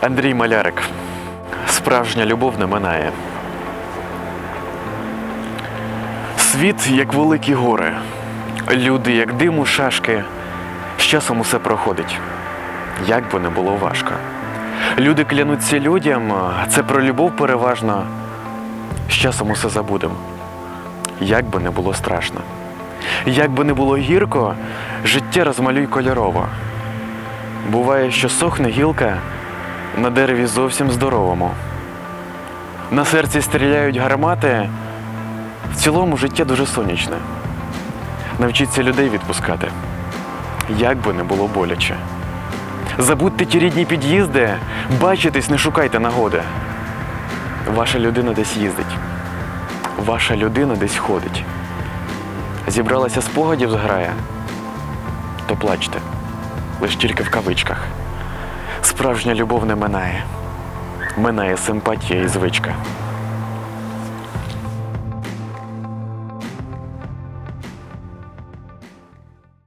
Андрій Малярик. Справжня любов не минає. Світ як великі гори. Люди, як дим у шашки. З часом усе проходить. Як би не було важко. Люди клянуться людям, це про любов переважно. З часом усе забудем. Як би не було страшно. Як би не було гірко, життя розмалюй кольорово. Буває, що сохне гілка на дереві зовсім здоровому. На серці стріляють гармати. В цілому життя дуже сонячне. Навчіться людей відпускати, як би не було боляче. Забудьте ті рідні під'їзди, бачитесь, не шукайте нагоди. Ваша людина десь їздить, ваша людина десь ходить. Зібралася спогадів зграя, то плачте, лиш тільки в кавичках. Справжня любов не минає, минає симпатія і звичка.